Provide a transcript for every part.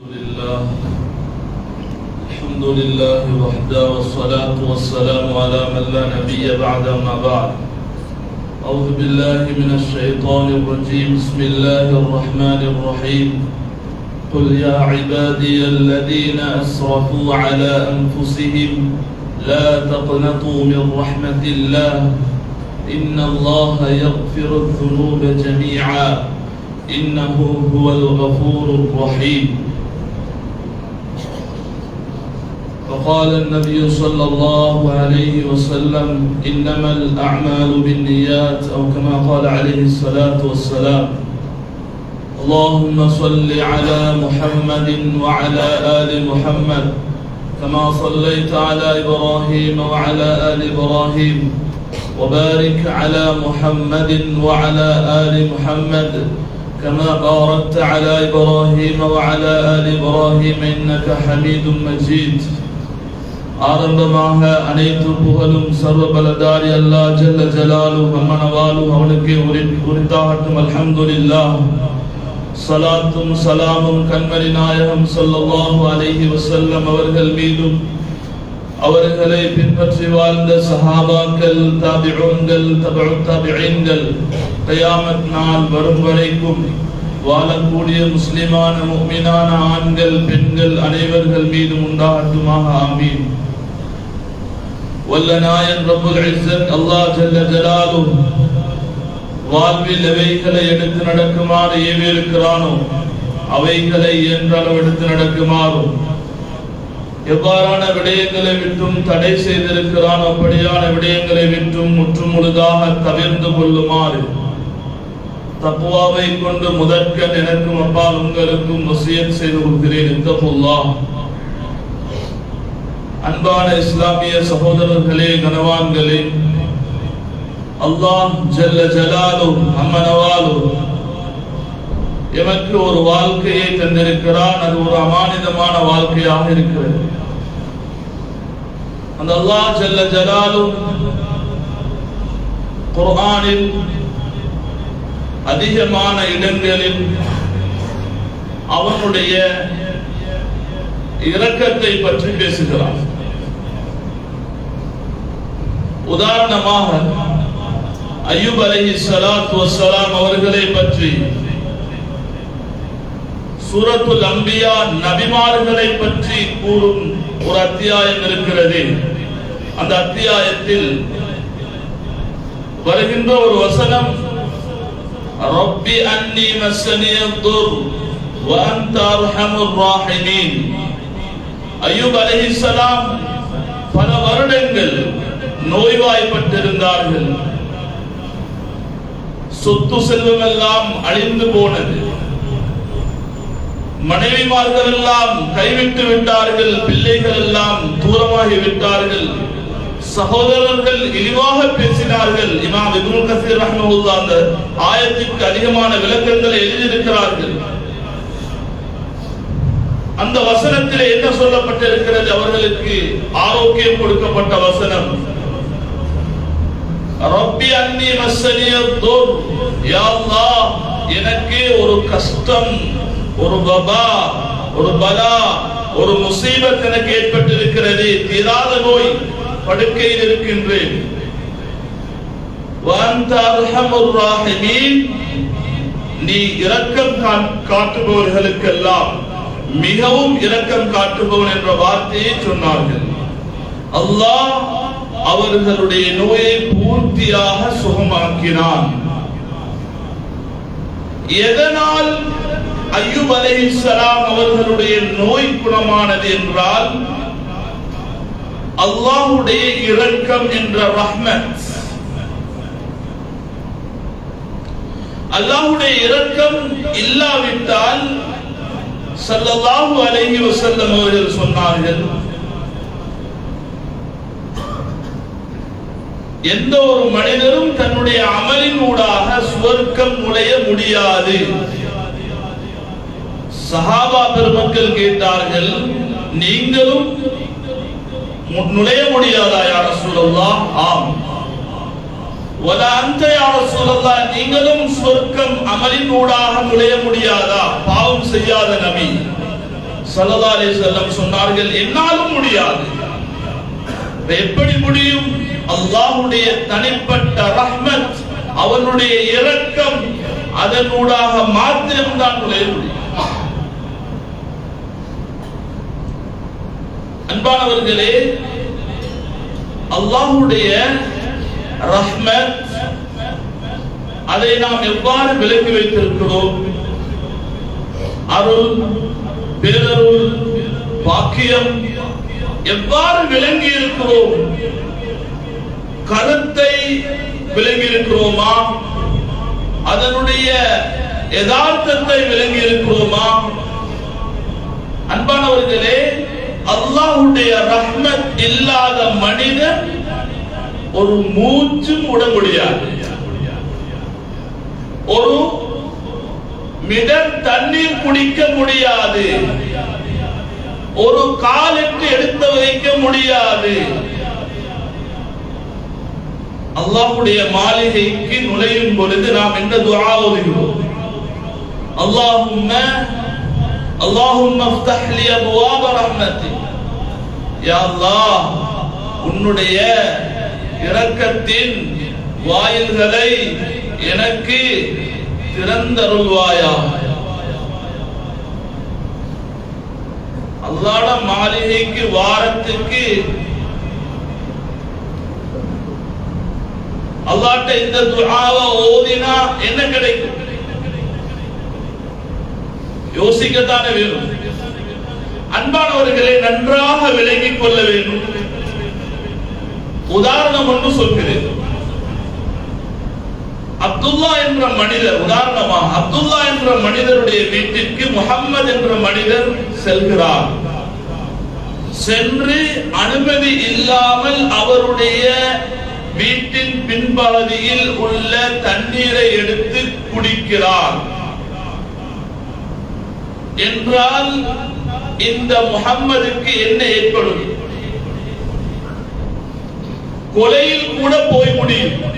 لله الحمد لله وحده والصلاة والسلام على من لا نبي بعد ما بعد أعوذ بالله من الشيطان الرجيم بسم الله الرحمن الرحيم قل يا عبادي الذين أسرفوا على أنفسهم لا تقنطوا من رحمة الله إن الله يغفر الذنوب جميعا إنه هو الغفور الرحيم فقال النبي صلى الله عليه وسلم إنما الأعمال بالنيات أو كما قال عليه الصلاة والسلام. اللهم صل على محمد وعلى آل محمد كما صليت على إبراهيم وعلى آل إبراهيم وبارك على محمد وعلى آل محمد كما باركت على إبراهيم وعلى آل إبراهيم إنك حميد مجيد. ஆரம்பமாக அனைத்து புகழும் சர்வ பலதாரி அல்லாஹ் ஜல்ல ஜலாலு அம்மனவாலு அவனுக்கே உரி- உரித்தாகட்டும். அல்ஹம்துலில்லாஹ். சலாத்தும் சலாமும் கண்மணி நாயகம் சொல்லவாஹு அலைஹி வசல்லம் அவர்கள் மீதும் அவர்களை பின்பற்றி வாழ்ந்த சஹாபாக்கள் தாபிஊன்கள் தபஉ கயாமத் நாள் வரும் வரைக்கும் வாழக்கூடிய முஸ்லிமான முஃமினான ஆண்கள் பெண்கள் அனைவர்கள் மீதும் உண்டாகட்டுமாக ஆமீன். வல்ல நாயன் ரப்புல் இஸ்ஸத் அல்லாஹ் ஜல்ல ஜலாலு. வாழ்வில் எவைகளை எடுத்து நடக்குமாறு ஏவியிருக்கிறானோ அவைகளை என்றளவு எடுத்து நடக்குமாறும் எவ்வாறான விடயங்களை விட்டும் தடை செய்திருக்கிறான் அப்படியான விடயங்களை விட்டும் முற்றுமுழுதாக தவிர்ந்து கொள்ளுமாறு. தப்புவாவை கொண்டு முதற்கண் எனக்கும் அப்பால் உங்களுக்கும் வசியத் செய்து கொள்கிறேன் இத்தப்புல்லா அன்பான இஸ்லாமிய சகோதரர்களே கனவான்களே. அல்லாஹ் ஜல்ல ஜலாலும் அமனவாலும் எமக்கு ஒரு வாழ்க்கையை தந்திருக்கிறான். அது ஒரு அமானிதமான வாழ்க்கையாக இருக்கிறது. அந்த அல்லாஹ் ஜல்ல ஜலாலும் குர்ஆனில் அதிகமான இடங்களில் அவனுடைய இரக்கத்தை பற்றி பேசுகிறான் உதாரணமாக அய்யூப் அலைஹி சலாத் வசலாம் அவர்களை பற்றி சூரத்துல் அம்பியா நபிமார்களை பற்றி கூறும் ஒரு அத்தியாயம் இருக்கிறது. அந்த அத்தியாயத்தில் வருகின்ற ஒரு வசனம் ரப்பி அன்னி மஸ்ஸனிய துர் وأنت أرحم الراحمين அய்யூப் அலைஹிஸ்ஸலாம் பல வருடங்கள் நோய்வாய்ப்பட்டிருந்தார்கள் சொத்து செல்வம் எல்லாம் அழிந்து போனது மனைவிமார்கள் எல்லாம் கைவிட்டு விட்டார்கள் பிள்ளைகள் எல்லாம் தூரமாகி விட்டார்கள் சகோதரர்கள் இழிவாக பேசினார்கள். இமாம் இப்னு கசீர் ரஹ்மஹுல்லா அந்த ஆயத்திற்கு அதிகமான விளக்கங்களை எழுதியிருக்கிறார்கள். அந்த வசனத்தில் என்ன சொல்லப்பட்டிருக்கிறது? அவர்களுக்கு ஆரோக்கியம் கொடுக்கப்பட்ட வசனம். ரப்பி அன்னி மஸ்ஸனிய துர். யா அல்லாஹ் எனக்கு ஒரு கஷ்டம் ஒரு பபா ஒரு பலா ஒரு முசீபத் எனக்கு ஏற்பட்டிருக்கிறது. தீராத நோய் படுக்கையில் இருக்கின்றேன். நீ இரக்கம் காட்டுபவர்களுக்கெல்லாம் மிகவும் இரக்கம் காட்டுபவன் என்ற வார்த்தையை சொன்னார்கள். அல்லாஹ் அவர்களுடைய நோயை பூர்த்தியாக சுகமாக்கினான். எதனால் ஐயூப் அலை அவர்களுடைய நோய் குணமானது என்றால் அல்லாஹ்வுடைய இரக்கம் என்ற ரஹ்மத். அல்லாஹ்வுடைய இரக்கம் இல்லாவிட்டால் சல்லல்லாஹு அலைஹி வஸல்லம் அவர்கள் சொன்னார்கள் எந்த ஒரு மனிதரும் தன்னுடைய அமலின் ஊடாக சுவர்க்கம் நுழைய முடியாது. சஹாபா பெருமக்கள் கேட்டார்கள் நீங்களும் நுழைய முடியாதா யார சூழல்லா ஆம். அந்த நீங்களும் சொர்க்கம் அமலின் ஊடாக நுழைய முடியாதா? பாவம் செய்யாத நபி. ஸல்லல்லாஹு அலைஹி சொன்னார்கள் என்னாலும் முடியாது. எப்படி முடியும்? அல்லாஹ்வுடைய தனிப்பட்ட ரஹ்மத் அவனுடைய இரக்கம் அதனூடாக மாத்திரம்தான் நுழைய முடியும் அன்பானவர்களே அல்லாஹுடைய ரஹ்மத் அதை நாம் எவ்வாறு விலக்கி வைத்திருக்கிறோம்? அருள் பேரருள் பாக்கியம் எவ்வாறு விளங்கி இருக்கிறோம்? கருத்தை விளங்கி இருக்கிறோமா? அதனுடைய யதார்த்தத்தை விளங்கி இருக்கிறோமா? அன்பானவர்களே அல்லாஹுடைய ரஹ்மத் இல்லாத மனிதன் ஒரு மூச்சும் விட முடியாது. ஒரு மிடர் தண்ணீர் குடிக்க முடியாது. ஒரு காலுக்கு எடுத்து வைக்க முடியாது. அல்லாஹுடைய மாளிகைக்கு நுழையும் பொழுது நாம் எந்த துஆ ஓதுகிறோம். அல்லாஹும்ம அல்லாஹும்ம அஃப்தஹ் லி ரஹ்மத்தி. உன்னுடைய இரக்கத்தின் வாயில்களை எனக்கு திறந்தருள்வாயா. அல்லாட மாளிகைக்கு வாரத்துக்கு அல்லாட்ட இந்த துஆவை ஓதினா என்ன கிடைக்கும்? யோசிக்கத்தானே வேணும். அன்பானவர்களை நன்றாக விளங்கிக் கொள்ள வேண்டும். உதாரணம் ஒன்று சொல்கிறேன். அப்துல்லா என்ற மனிதர் உதாரணமாக அப்துல்லா என்ற மனிதருடைய வீட்டிற்கு முகம்மது என்ற மனிதர் செல்கிறார். சென்று அனுமதி இல்லாமல் அவருடைய வீட்டின் பின்பகுதியில் உள்ள தண்ணீரை எடுத்து குடிக்கிறார். என்றால் இந்த முகம்மதுக்கு என்ன ஏற்படும்? கொலையில் கூட போய் முடியும்.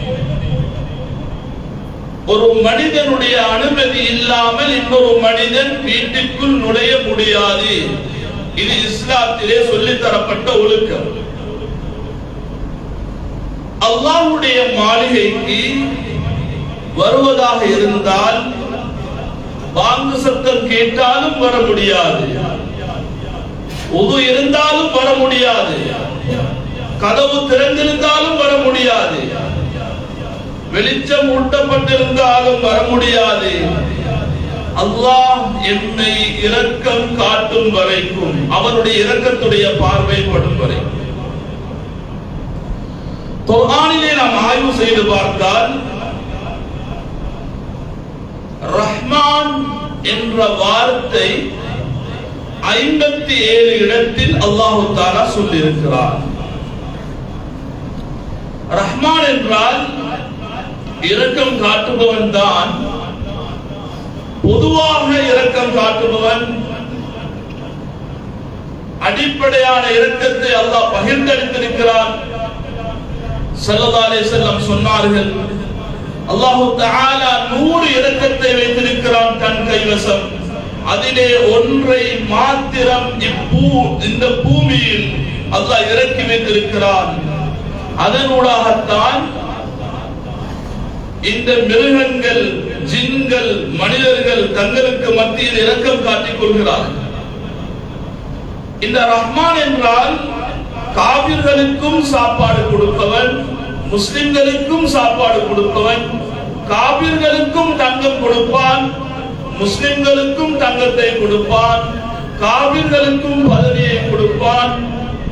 ஒரு மனிதனுடைய அனுமதி இல்லாமல் இன்னொரு மனிதன் வீட்டுக்குள் நுழைய முடியாது. இது இஸ்லாத்திலே சொல்லித்தரப்பட்ட ஒழுக்கம். அல்லாவுடைய மாளிகைக்கு வருவதாக இருந்தால் வாங்கு சத்தம் கேட்டாலும் வர முடியாது. உது இருந்தாலும் வர முடியாது. கதவு திறந்திருந்தாலும் வர முடியாது. வெளிச்சம் ஊட்டப்பட்டிருந்தாலும் வர முடியாது. அல்லாஹ் என்னை இரக்கம் காட்டும் வரைக்கும் அவனுடைய இரக்கத்துடைய பார்வைப்படும் வரை. குர்ஆனிலே நாம் ஆய்வு செய்து பார்த்தால் ரஹ்மான் என்ற வார்த்தை ஐம்பத்தி ஏழு இடத்தில் அல்லாஹு தாலா சொல்லியிருக்கிறார். ரஹ்மான் என்றால் இரக்கம் காட்டுபவன் தான். பொதுவாக இரக்கம் காட்டுபவன் அடிப்படையான இரக்கத்தை அல்லாஹ் பகிர்ந்தளித்திருக்கிறான். செல்லதாலே செல்லம் சொன்னார்கள் அல்லாஹு தாலா நூறு இரக்கத்தை வைத்திருக்கிறான் தன் கைவசம். அதிலே ஒன்றை மாத்திரம் இப்பூ இந்த பூமியில் அல்லாஹ் இறக்கி வைத்திருக்கிறான். அதனூடாகத்தான் இந்த மிருகங்கள் ஜின்கள் மனிதர்கள் தங்களுக்கு மத்தியில் இரக்கம் காட்டிக் கொள்கிறார்கள். இந்த ரஹ்மான் என்றால் காவிர்களுக்கும் சாப்பாடு கொடுப்பவன் முஸ்லிம்களுக்கும் சாப்பாடு கொடுப்பவன் காவிர்களுக்கும் தங்கம் கொடுப்பான் முஸ்லிம்களுக்கும் தங்கத்தை கொடுப்பான் காவிர்களுக்கும் பதவியை கொடுப்பான்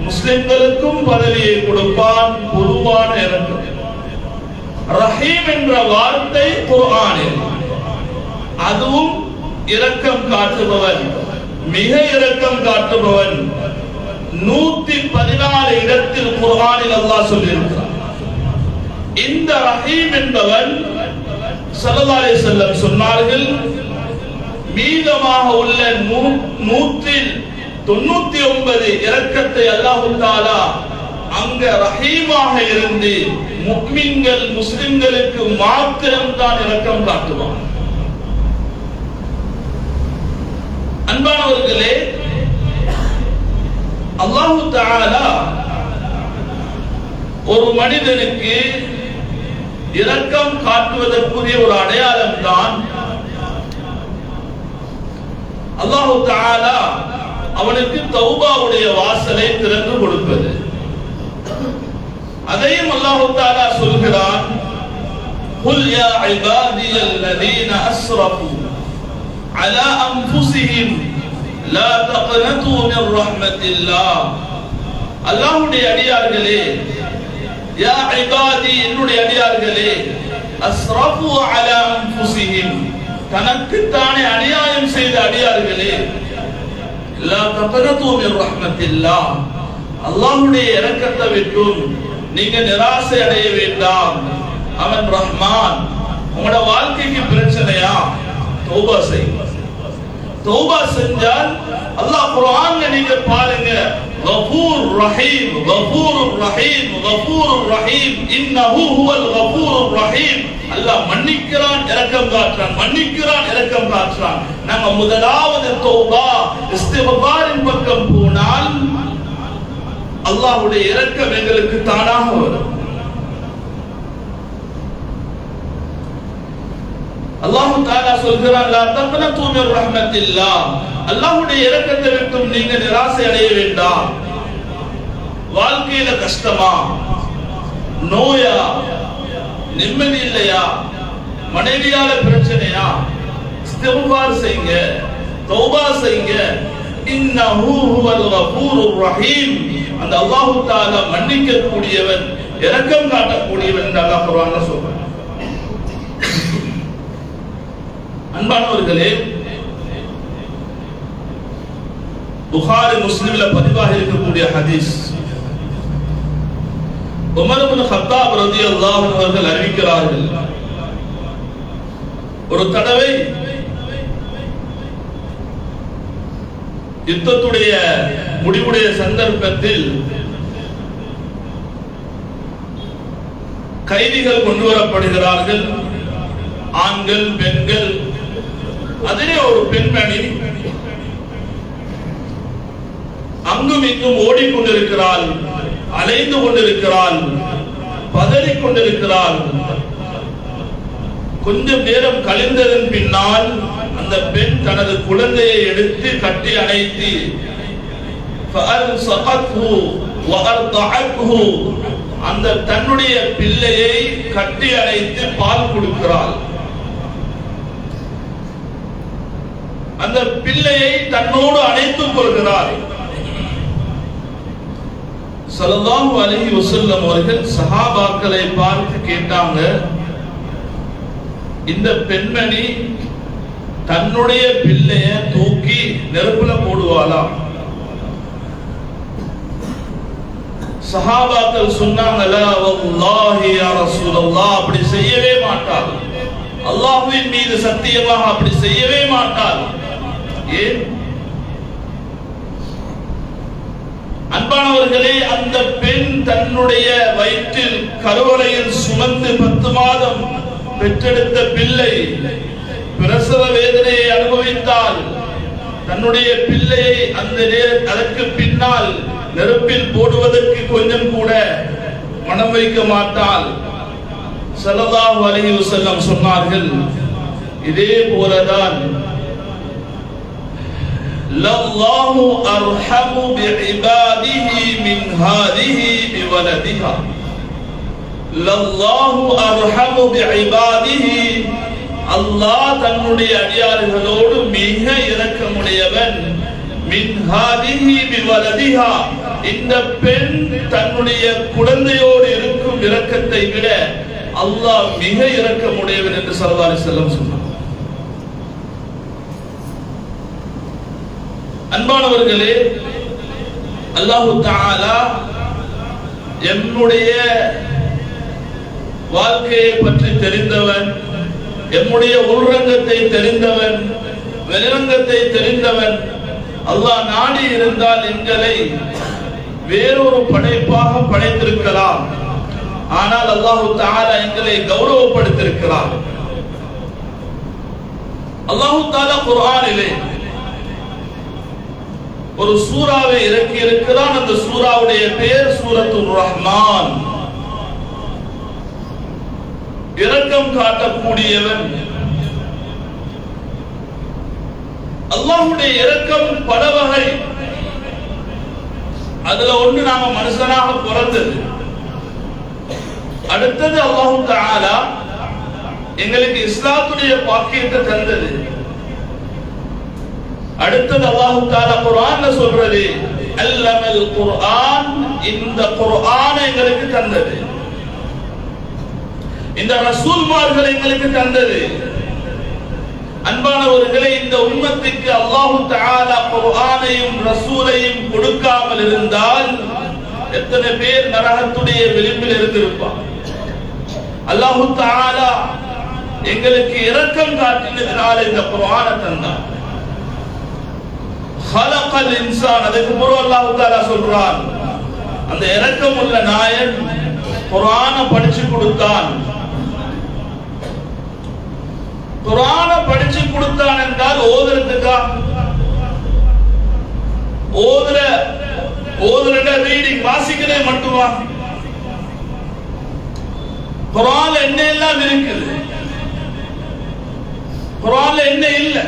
முஸ்லிம்களுக்கும் பதவியை கொடுப்பான் பொதுவான இறக்கம். ரஹீம் என்ற வார்த்தை குர்ஆனில். அதுவும் இரக்கம் காட்டுபவன் மிக இரக்கம் காட்டுபவன். நூத்தி பதினாலு இடத்தில் குர்ஆனில் அல்லாஹ் சொல்லியிருக்கிறார் இந்த ரஹீம் என்பவன் சல்லல்லாஹு அலைஹி வஸல்லம் சொன்னார்கள் மீதமாக உள்ள நூ- நூற்றில் தொண்ணூத்தி ஒன்பது இரக்கத்தை அல்லாஹு அங்க ரஹீமாக இருந்து முக்மின்கள் முஸ்லிம்களுக்கு மாத்திரம்தான் இரக்கம் காட்டுவான். அன்பானவர்களே அல்லாஹு தாலா ஒரு மனிதனுக்கு இரக்கம் காட்டுவதற்குரிய ஒரு அடையாளம் தான் அல்லாஹு தஆலா அவனுக்கு தௌபாவுடைய வாசலை திறந்து கொடுப்பது அதையும் அல்லாஹு தஆலா சொல்கிறான் قل يا عبادي الذين اسرفوا على انفسهم لا تقنطوا من رحمة الله அல்லாஹ்வுடைய அடியார்களே யா இபாதி என்னுடைய அடியார்களே அஸ்ரஃபு அலா அன்ஃபுஸிஹிம் தனக்குத்தானே அநியாயம் செய்த அடியார்களே. எல்லா தக்னது ரஹ்மத்தில்லா. அல்லாஹுடைய இறக்கத்தை விட்டும் நீங்க நிராசை அடைய வேண்டாம். அவன் ரஹ்மான். உங்களோட வாழ்க்கைக்கு பிரச்சனையா? தௌபா செய்யுங்க தௌபா செஞ்சால் அல்லாஹ் குர்ஆன்ல நீங்க பாருங்க. கஃபூர் ரஹீம் கஃபூர் ரஹீம் கஃபூர் ரஹீம். இன்னஹு ஹுவல் கஃபூர் ரஹீம். அல்லாஹ் மன்னிக்கிறான் இரக்கம் காட்டுறான் மன்னிக்கிறான் இரக்கம் காட்டுறான். நம்ம முதலாவது தௌபா இஸ்திக்பாரின் பக்கம் போனால் அல்லாஹ்வுடைய இரக்கம் எங்களுக்கு தானாக வரும். அல்லாஹு தாலா சொல்கிறான் லா தக்னது மின் ரஹ்மத்தில்லாஹ். அல்லாஹ்வுடைய இரக்கத்தை விட்டும் நீங்க நிராசை அடைய வேண்டாம். வாழ்க்கையில கஷ்டமா? நோயா? நிம்மதி இல்லையா? மனைவியால பிரச்சனையா? இஸ்திக்பார் செய்யுங்க தௌபா செய்யுங்க இன்னஹு ஹுவல் கஃபூருர் ரஹீம். அந்த அல்லாஹ் தஆலா மன்னிக்க கூடியவன் இரக்கம் காட்டக்கூடியவன் என்று அல்லாஹ் குர்ஆன்ல சொல்றான். அன்பானவர்களே புகாரி முஸ்லிம்ல பதிவாக இருக்கக்கூடிய ஹதீஸ் உமர் இப்னு கத்தாப் ரலியல்லாஹு அவர்கள் அறிவிக்கிறார்கள். ஒரு தடவை யுத்தத்துடைய முடிவுடைய சந்தர்ப்பத்தில் கைதிகள் கொண்டு வரப்படுகிறார்கள். ஆண்கள் பெண்கள் அதிலே ஒரு பெண்மணி அங்கும் இங்கும் ஓடிக்கொண்டிருக்கிறாள். அலைந்து கொண்டிருக்கிறாள் பதறிக் கொண்டிருக்கிறாள் கொஞ்சம் நேரம் கழிந்ததன் பின்னால் அந்த பெண் தனது குழந்தையை எடுத்து கட்டி அணைத்து அந்த தன்னுடைய பிள்ளையை கட்டி அணைத்து பால் கொடுக்கிறாள். அந்த பிள்ளையை தன்னோடு அணைத்துக் கொள்கிறாள். ஸல்லல்லாஹு அலைஹி வசல்லம் அவர்கள் சஹாபாக்களை பார்த்து கேட்டாங்க இந்த பெண்மணி தன்னுடைய பிள்ளைய தூக்கி நெருப்புல போடுவாளா? சஹாபாக்கள் சொன்னாங்கல வல்லாஹி யா ரசூலல்லாஹ் அப்படி செய்யவே மாட்டாள். அல்லாஹ்வின் மீது சத்தியமாக அப்படி செய்யவே மாட்டாள். ஏன்? அன்பானவர்களே அந்த பெண் தன்னுடைய வயிற்றில் கருவறையில் சுமந்து பத்து மாதம் பெற்றெடுத்த பிள்ளை பிரசவ வேதனையை அனுபவித்தால் தன்னுடைய பிள்ளையை அந்த நேர- அதற்கு பின்னால் நெருப்பில் போடுவதற்கு கொஞ்சம் கூட மனம் வைக்க மாட்டால் ஸல்லல்லாஹு அலைஹி வஸல்லம் சொன்னார்கள் இதே போலதான் லல்லாஹு அர்ஹமு பிஇபாதிஹி மின் ஹாதிஹி பிவலதிஹா லல்லாஹு அர்ஹமு பிஇபாதிஹி அல்லாஹ் தன்னுடைய அடியார்களோடு மிக இறக்கமுடையவன் மின் ஹாதிஹி இந்த பெண் தன்னுடைய குழந்தையோடு இருக்கும் இரக்கத்தை விட அல்லாஹ் மிக இரக்கமுடையவன் என்று சல்லாரி செல்லம் சொன்னார் அன்பானவர்களே அல்லாஹு தாலா என்னுடைய வாழ்க்கையை பற்றி தெரிந்தவன் என்னுடைய உள்ரங்கத்தை தெரிந்தவன் வெளிரங்கத்தை தெரிந்தவன் அல்லாஹ் நாடி இருந்தால் எங்களை வேறொரு படைப்பாக படைத்திருக்கலாம். ஆனால் அல்லாஹு தாலா எங்களை கௌரவப்படுத்தியிருக்கிறார் அல்லாஹு தஆலா இல்லை ஒரு சூறாவை இறக்கி இருக்கிறான். அந்த சூறாவுடைய பெயர் சூரத்து ரஹ்மான். இரக்கம் காட்டக்கூடியவன். அல்லாஹுடைய இரக்கம் பல வகை. அதுல ஒண்ணு நாம மனுஷனாக பிறந்தது. அடுத்தது அல்லாஹு தாலா எங்களுக்கு இஸ்லாத்துடைய பாக்கியத்தை தந்தது. அடுத்தது அல்லாஹு தாலா குர்ஆன்ல சொல்றது அல்லமல் குர்ஆன் இந்த குர்ஆன் எங்களுக்கு தந்தது. இந்த ரசூல்மார்கள் எங்களுக்கு தந்தது. அன்பானவர்களே இந்த உம்மத்துக்கு அல்லாஹு தாலா குர்ஆனையும் ரசூலையும் கொடுக்காமல் இருந்தால் எத்தனை பேர் நரகத்துடைய விளிம்பில் இருந்திருப்பான் அல்லாஹு தாலா எங்களுக்கு இரக்கம் காட்டினதுனால இந்த குர்ஆனை தந்தான் ஹலகல் இன்சான் அதுக்கு பிறகு அல்லாஹு தாலா சொல்றான் அந்த இரக்கம் உள்ள நாயன் குரான படிச்சு கொடுத்தான் குரான படிச்சு கொடுத்தான் என்றால் ஓதுறதுக்கா ஓதுற ஓதுற ரீடிங் வாசிக்கிறதே மட்டுமா குரான் என்ன எல்லாம் இருக்குது குரான்ல என்ன இல்ல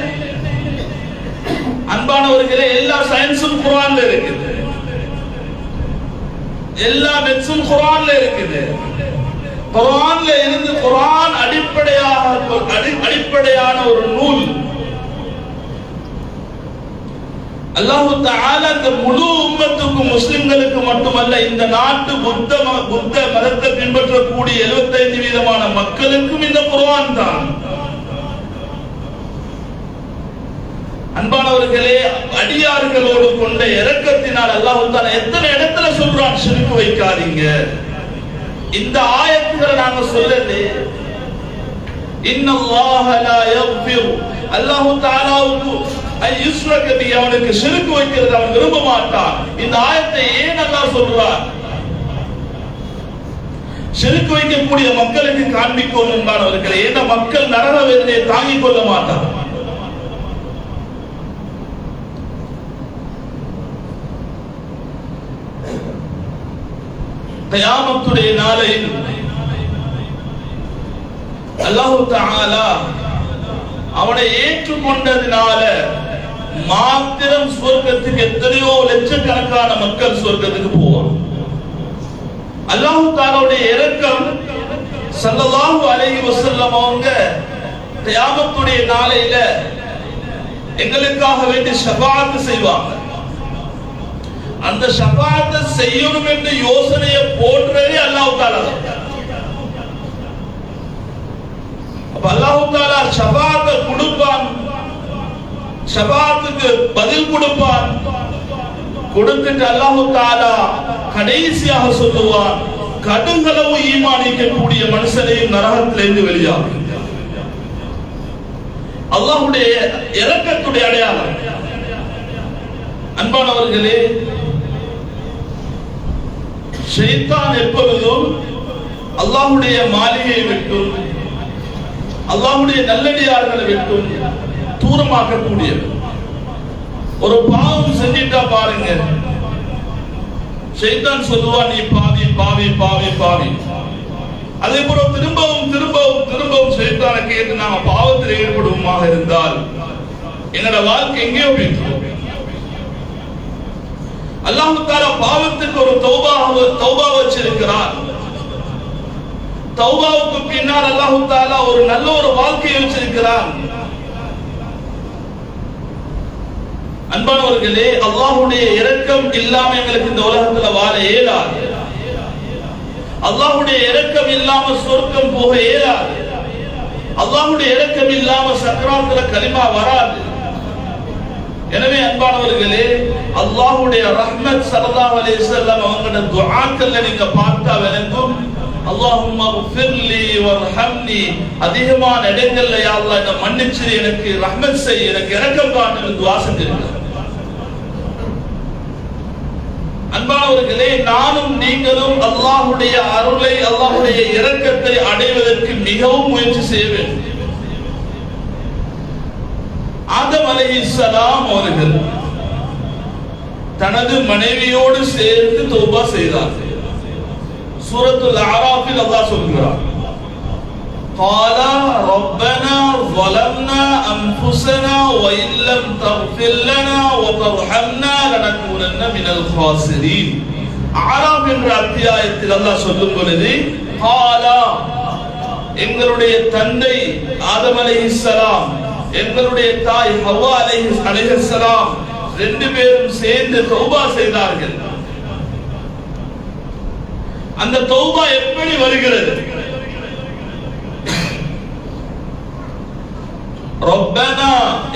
அன்பானவர்களே எல்லா சயின்ஸும் குரான்ல இருக்குது. எல்லா மெட்ஸும் குரான்ல இருக்குது. குரான்ல இருந்து குரான் அடிப்படையாக அடிப்படையான ஒரு நூல். அல்லாஹு தாலா இந்த முழு உம்மத்துக்கும் முஸ்லிம்களுக்கு மட்டுமல்ல இந்த நாட்டு புத்த புத்த மதத்தை பின்பற்றக்கூடிய 75 வீதமான மக்களுக்கும் இந்த குரான் தான். அன்பானவர்களே அடியார்களோடு கொண்ட இரக்கத்தினால் அல்லாஹ் தஆலா எத்தனை இடத்துல சொல்றான் ஷிர்க் வைக்காதீங்க. இந்த ஆயத்துகளை நாங்க சொல்லலே. இன்னல்லாஹ லா யக்ஃபிரு அல்லாஹ் தஆலாவுக்கு ஐ பி அவனுக்கு ஷிர்க் வைக்கிறது அவன் விரும்ப மாட்டான். இந்த ஆயத்தை ஏன் அல்லாஹ் சொல்றான்? ஷிர்க் வைக்கக்கூடிய மக்களுக்கு காண்பிக்கும் என்பானவர்களே ஏன்னா மக்கள் நரக வேதனையை தாங்கிக் கொள்ள மாட்டான் கயாமத்துடைய நாளையில் அல்லாஹு தஆலா அவனை ஏற்றுக்கொண்டதினால மாத்திரம் சொர்க்கத்துக்கு எத்தனையோ லட்சக்கணக்கான மக்கள் சொர்க்கத்துக்கு போவான் அல்லாஹு தாலாவுடைய இறக்கம் ஸல்லல்லாஹு அலைஹி வஸல்லம் அவங்க தியாகத்துடைய நாளையில எங்களுக்காக வேண்டி ஷஃபாஅத் செய்வாங்க அந்த சபாத்தை செய்யணும் என்று யோசனையை போடுறதே அல்லாஹ் தாலா அப்ப அல்லாஹ் தாலா கொடுப்பான். ஷபாத்துக்கு பதில் கொடுப்பான். கொடுத்துட்டு அல்லாஹ் தாலா கடைசியாக சொல்லுவான் கடுங்களவு ஈமானிக்கக்கூடிய மனுஷனையும் நரகத்திலிருந்து வெளியாகும் அல்லாஹுடைய இறக்கத்துடைய அடையாளம். அன்பானவர்களே ஷைத்தான் எப்பொழுதும் அல்லாஹுடைய மாளிகையை விட்டும் அல்லாஹுடைய நல்லடியார்களை விட்டும் தூரமாக்கக்கூடியவர். ஒரு பாவம் செஞ்சிட்டா பாருங்க. ஷைத்தான் சொல்லுவா நீ பாவி பாவி பாவி பாவி. அதே போல திரும்பவும் திரும்பவும் திரும்பவும் ஷைத்தானை கேட்டு நாம பாவத்தில் ஈடுபடுவோமாக இருந்தால் என்னோட வாழ்க்கை எங்கேயோ போயிட்டு அல்லாஹு தாலா பாவத்துக்கு ஒரு தௌபா தௌபா வச்சிருக்கிறார். தௌபாவுக்கு பின்னால் அல்லாஹு தாலா ஒரு நல்ல ஒரு வாழ்க்கையை வச்சிருக்கிறார். அன்பானவர்களே அல்லாஹுடைய இரக்கம் இல்லாம எங்களுக்கு இந்த உலகத்துல வாழ இயலாது. அல்லாஹுடைய இரக்கம் இல்லாம சொர்க்கம் போக இயலாது. அல்லாஹுடைய இரக்கம் இல்லாம சக்கராத்துல கலிமா வராது. எனவே அன்பானவர்களே அல்லாஹுடைய ரஹ்மத் சரதா அலைஹி செல்லம் அவங்களோட துஆக்கள்ல நீங்க பார்த்தா விளங்கும். அல்லாஹும்ம ஃபிர்லி வர்ஹம்னி. அதிகமான இடங்கள்ல யா அல்லாஹ் என்ன மன்னிச்சு எனக்கு ரஹ்மத் செய் எனக்கு இரக்கம் காட்டு துஆ செஞ்சிருக்க அன்பானவர்களே நானும் நீங்களும் அல்லாஹுடைய அருளை அல்லாஹுடைய இரக்கத்தை அடைவதற்கு மிகவும் முயற்சி செய்ய வேண்டும். ஆதம் அலைஹிஸ்ஸலாம் அவர்கள் தனது மனைவியோடு சேர்ந்து தௌபா செய்தார் சூரத்துல் அராஃபில் அல்லாஹ் சொல்கிறார் قال ربنا ظلمنا أنفسنا وإن لم تغفر لنا وترحمنا لنكونن من الخاسرين அராப் என்ற அத்தியாயத்தில் அல்லாஹ் சொல்லும் பொழுது காலா எங்களுடைய தந்தை ஆதம் அலைஹிஸ்ஸலாம் எங்களுடைய தாய் ஹவ்வா அலைஹி அலைஹிஸ்ஸலாம் ரெண்டு பேரும் சேர்ந்து தௌபா செய்தார்கள் அந்த தௌபா எப்படி வருகிறது ரப்பனா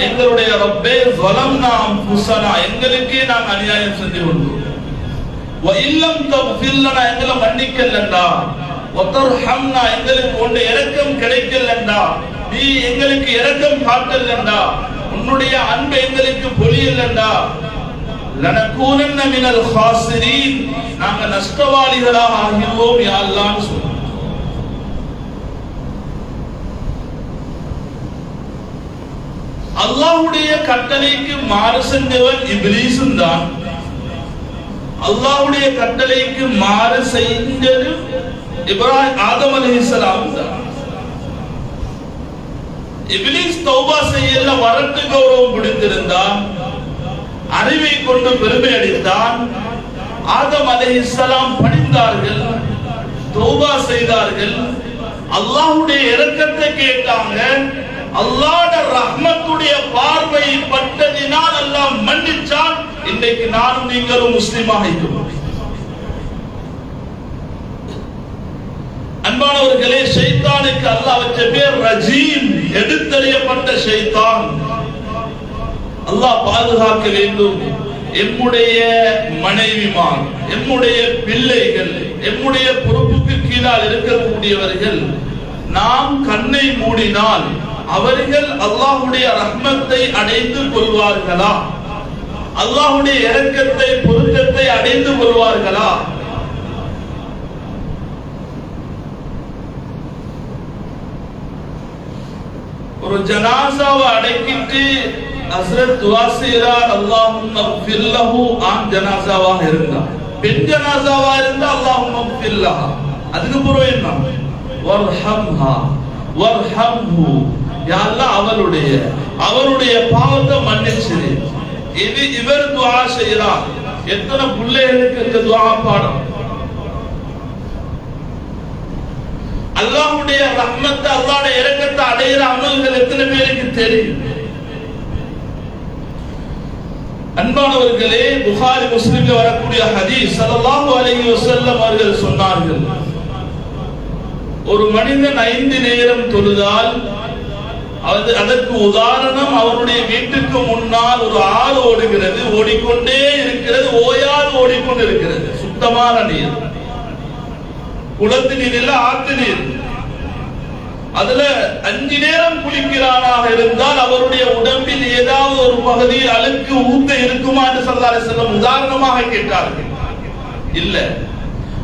எங்களுடைய ரப்பே ظلمنا انفسنا எங்களுக்கே நாம் அநியாயம் செஞ்சு கொண்டோம் வஇல்லம் தக்ஃபிர் லனா எங்களை மன்னிக்கலண்டா வதர்ஹம்னா எங்களுக்கு உன்னுடைய இரக்கம் கிடைக்கலண்டா நீ எங்களுக்கு இரக்கம் காட்டலண்டா உன்னுடைய அன்பு எங்களுக்கு பொழியலண்டா லனகூனன்ன மினல் ஹாசிரீன். நாங்க நஷ்டவாளிகளாக ஆகிடுவோம் யாரெல்லாம் அல்லாஹ்னு அல்லாஹ்வுடைய கட்டளைக்கு மாறு செஞ்சவன் இப்லீஸும் தான். அல்லாஹ்வுடைய கட்டளைக்கு மாறு செய்தது இப்ராஹிம் ஆதம் அலைஹிஸ்ஸலாம் தான். இபிலிஸ் தௌபா செய்யல வரட்டு கௌரவம் பிடித்திருந்தான் அறிவை கொண்டு பெருமை அடித்தான் ஆதம் அலைஹிஸ்ஸலாம் பணிந்தார்கள் தௌபா செய்தார்கள். அல்லாஹ்வுடைய இரக்கத்தை கேட்டாங்க. அல்லாட ரஹ்மத்துடைய பார்வை பட்டதினால் அல்லாஹ் மன்னிச்சான். இன்றைக்கு நானும் நீங்களும் முஸ்லிமாக இருக்கிறோம் அன்பானவர்களே ஷைத்தானுக்கு அல்லாஹ் வச்ச பேர் ரஜீம் எடுத்தறியப்பட்ட ஷைத்தான். அல்லாஹ் பாதுகாக்க வேண்டும். எம்முடைய மனைவிமார் எம்முடைய பிள்ளைகள் எம்முடைய பொறுப்புக்கு கீழால் இருக்கக்கூடியவர்கள் நாம் கண்ணை மூடினால் அவர்கள் அல்லாஹுடைய ரஹ்மத்தை அடைந்து கொள்வார்களா? அல்லாஹ்வுடைய இறக்கத்தை பொருத்தத்தை அடைந்து கொள்வார்களா? ஒரு ஜனாசாவை அடக்கிட்டு ஹஸ்ரத் துவா செய்கிறார். அல்லாஹும் ஃபில்லஹு ஆண் ஜனாசாவாக இருந்தார் பெண் ஜனாசாவா இருந்தா அல்லாஹும் ஃபில்லஹா அதுக்கு பிறகு என்ன? வர்ஹம்ஹா. வர்ஹம்ஹு. யா அல்லாஹ் அவளுடைய அவருடைய பாவத்தை மன்னிச்சிரு. இது இவர் துவா செய்கிறார். எத்தனை பிள்ளைகளுக்கு இந்த துவா பாடம்? அல்லாஹுடைய ரஹ்மத்தை அல்லாட இறக்கத்தை அடையிற அமல்கள் எத்தனை பேருக்கு தெரியும்? அன்பானவர்களே புகாரி முஸ்லிம்ல வரக்கூடிய ஹதீஸ் ஸல்லல்லாஹு அலைஹி வஸல்லம் அவர்கள் சொன்னார்கள் ஒரு மனிதன் ஐந்து நேரம் தொழுதால் அது அதற்கு உதாரணம் அவருடைய வீட்டுக்கு முன்னால் ஒரு ஆறு ஓடுகிறது ஓடிக்கொண்டே இருக்கிறது ஓயாது ஓடிக்கொண்டு இருக்கிறது சுத்தமான நீர். குளத்து நீர் இல்ல ஆத்து நீர். அதுல அஞ்சு நேரம் குளிக்கிறானாக இருந்தால் அவருடைய உடம்பில் ஏதாவது ஒரு பகுதியில் அழுக்கு ஊத்த இருக்குமா என்று சொல்லாரு செல்லம் உதாரணமாக கேட்டார்கள். இல்ல.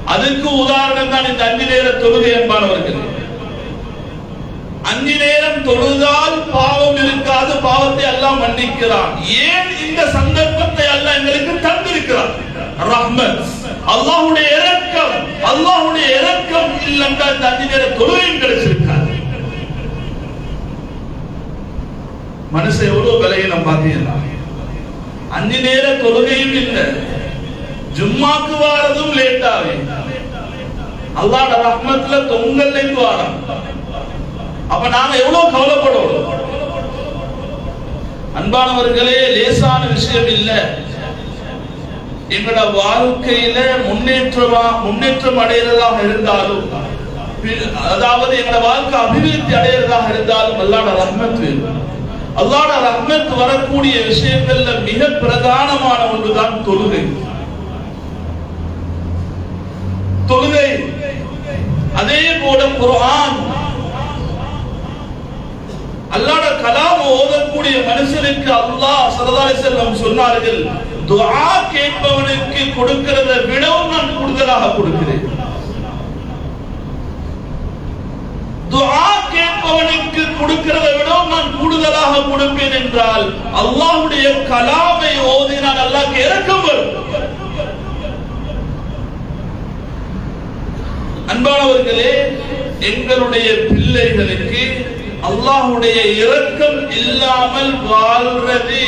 அதுக்கு உதாரணம் தான் இந்த அஞ்சு நேர தொழுகை என்பானவர்கள். அஞ்சு நேரம் தொழுதால் பாவம் இருக்காது பாவத்தை எல்லாம் மன்னிக்கிறான். ஏன் இந்த சந்தர்ப்பத்தை அல்லாஹ் எங்களுக்கு தந்திருக்கிறான்? ரஹ்மத். அல்லாஹ்வுடைய இரக்கம் அல்லாஹ்வுடைய இரக்கம் இல்லைன்னா இந்த அஞ்சு நேர தொழுகையும் கிடைச்சிருக்காது. மனுஷன் எவ்வளவு விலையினம் பார்த்தீங்களா அஞ்சு நேர தொழுகையும் இல்லை. ஜும்மாக்கு வாரதும் லேட்டாவே அல்லாட ரஹ்மத்துல தொங்கல்ல இருந்து வாரம். அப்ப நாங்க எவ்வளவு கவலைப்படுவோம் அன்பானவர்களே லேசான விஷயம் இல்ல. எங்களோட வாழ்க்கையில முன்னேற்றமா முன்னேற்றம் அடைகிறதாக இருந்தாலும் அதாவது எங்களோட வாழ்க்கை அபிவிருத்தி அடைகிறதாக இருந்தாலும் அல்லாட ரஹ்மத் அல்லாட ரஹ்மத் வரக்கூடிய விஷயங்கள்ல மிக பிரதானமான ஒன்றுதான் தொழுகை. தொழுகை. அதே போல குரான் அல்லாட கலாம் ஓதக்கூடிய மனுஷனுக்கு அல்லாஹ் சரதாரி செல்வம் சொன்னார்கள் துஆ கேட்பவனுக்கு கொடுக்கிறத விடவும் நான் கூடுதலாக கொடுக்கிறேன். துஆ கேட்பவனுக்கு கொடுக்கிறத விடவும் நான் கூடுதலாக கொடுப்பேன் என்றால் அல்லாஹ்வுடைய கலாமை ஓதினால் அல்லாஹ்க்கு இறக்கம் அன்பானவர்களே எங்களுடைய பிள்ளைகளுக்கு அல்லாஹுடைய இரக்கம் இல்லாமல் வாழ்றது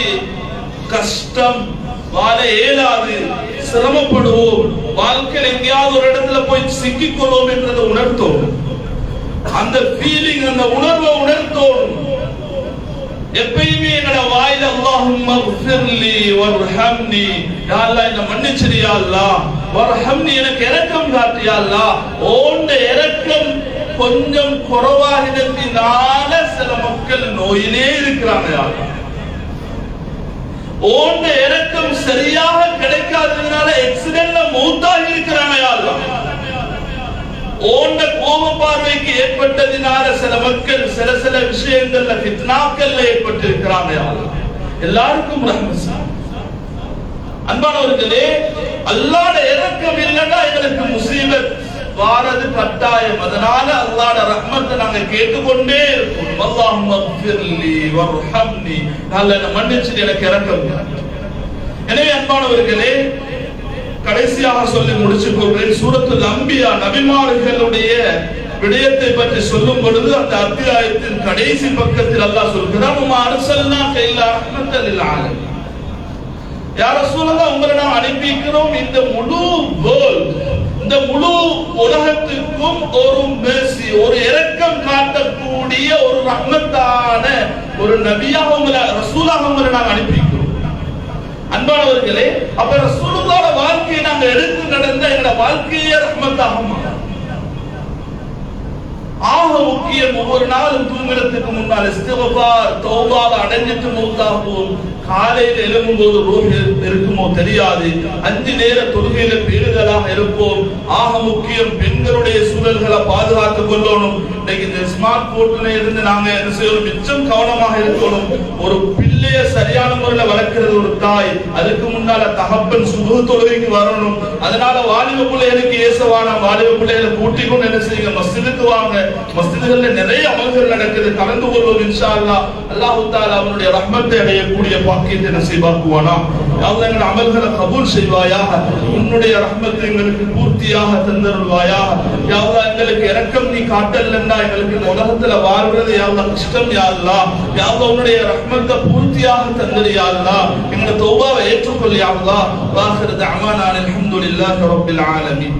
கஷ்டம். வாழ இயலாது சிரமப்படுவோம். வாழ்க்கையில் எங்கேயாவது ஒரு இடத்துல போய் சிக்கிக்கொள்வோம் என்றதை உணர்த்தோம். அந்த ஃபீலிங் அந்த உணர்வை உணர்த்தோம். எப்பயுமே என்னோட வாயில அல்லாஹும் மக்ஃபிர்லி வர்ஹம்னி. யா அல்லாஹ் என்ன மன்னிச்சிரியா அல்லாஹ். வர்ஹம்னி எனக்கு இரக்கம் காட்டியா அல்லாஹ். ஓண்ட இரக்கம் கொஞ்சம் குறைவாகினத்தினால சில மக்கள் நோயிலே இருக்கிறாங்க யா அல்லாஹ். ஓண்ட இறக்கம் சரியாக கிடைக்காததுனால எக்ஸிடென்ட்ல மூத்தாக இருக்கிறாங்க யா ஓண்ட கோப பார்வைக்கு ஏற்பட்டதினால சில மக்கள் சில சில விஷயங்கள்ல கித்னாக்கள்ல ஏற்பட்டு இருக்கிறாங்க எல்லாருக்கும் அன்பானவர்களே அல்லாத இறக்கம் இல்லைன்னா எங்களுக்கு முசீபத். வாரது கட்டாயம். அதனால அல்லாட ரஹ்மத்தை நாங்க கேட்டுக்கொண்டே இருக்கோம். அல்லாஹ் மக்ஃபிர்லி வர்ஹம்னி. நல்ல மன்னிச்சு எனக்கு இறக்கம். எனவே அன்பானவர்களே கடைசியாக சொல்லி முடிச்சு கொள்கிறேன் சூரத்து அம்பியா நபிமார்களுடைய விடயத்தை பற்றி சொல்லும் பொழுது அந்த அத்தியாயத்தின் கடைசி பக்கத்தில் அல்லாஹ் சொல்கிறான் உமா அரசல்லா கைலா ரஹ்மத்தல் ஆலமீன். யார சூழலா உங்களை நாம் அனுப்பிக்கிறோம் இந்த முழு வேர்ல்ட் இந்த முழு உலகத்திற்கும் ஒரு மேசி ஒரு இரக்கம் காட்டக்கூடிய ஒரு ரஹ்மத்தான ஒரு நபியாக உங்களை ரசூலாக உங்களை நாங்கள் அனுப்பிக்கிறோம் அன்பானவர்களே அப்ப ரசூலுங்களோட வாழ்க்கையை நாங்கள் எடுத்து நடந்த எங்களோட வாழ்க்கையே ரஹ்மத்தாக மாறும். ஆக முக்கியம் ஒவ்வொரு நாளும் தூங்குறதுக்கு முன்னால் இஸ்திகபார் தௌபால அடைஞ்சிட்டு மூத்தாகுவோம். காலையில் எழும்பும்போது ரூஹ் இருக்குமோ தெரியாது. அஞ்சு நேர தொழுகையில பேருதலாக இருப்போம். ஆக முக்கியம் பெண்களுடைய சூழல்களை பாதுகாத்துக் கொள்ளணும். இன்னைக்கு இந்த ஸ்மார்ட் போர்ட்ல இருந்து நாங்க என்ன செய்யணும்? மிச்சம் கவனமாக இருக்கணும். ஒரு பிள்ளைய சரியான முறையில வளர்க்கிறது ஒரு தாய் அதுக்கு முன்னால தகப்பன் சுபு தொழுகைக்கு வரணும். அதனால வாலிப பிள்ளைகளுக்கு ஏசவான வாலிப பிள்ளைகளை கூட்டி கொண்டு என்ன செய்யுங்க? மஸ்ஜிதுக்கு வாங்க. மஸ்ஜிதுகள்ல நிறைய அமல்கள் நடக்குது. கலந்து கொள்வோம் இன்ஷா அல்லாஹ் அல்லாஹு தாலா அவனுடைய ரஹ்மத்தை அடையக்கூடிய பாக்கியத்தை நசீபாக்குவானா? யாவது எங்கள் அமல்களை கபூல் செய்வாயாக? உன்னுடைய ரஹ்மத்தை எங்களுக்கு பூர்த்தியாக தந்தருள்வாயாக? யாவது எங்களுக்கு இறக்கம் நீ காட்டலன்னா எங்களுக்கு இந்த உலகத்துல வாழ்றது யாவது கஷ்டம் யாருலாம் யாவது உன்னுடைய ரஹ்மத்தை பூர்த்தியாக தந்தது யாருலா எங்களை தௌபாவை ஏற்றுக்கொள் யாருலா வாஹிரது அமானான் அல்ஹம்துலில்லாஹி ரப்பில் ஆலமீன்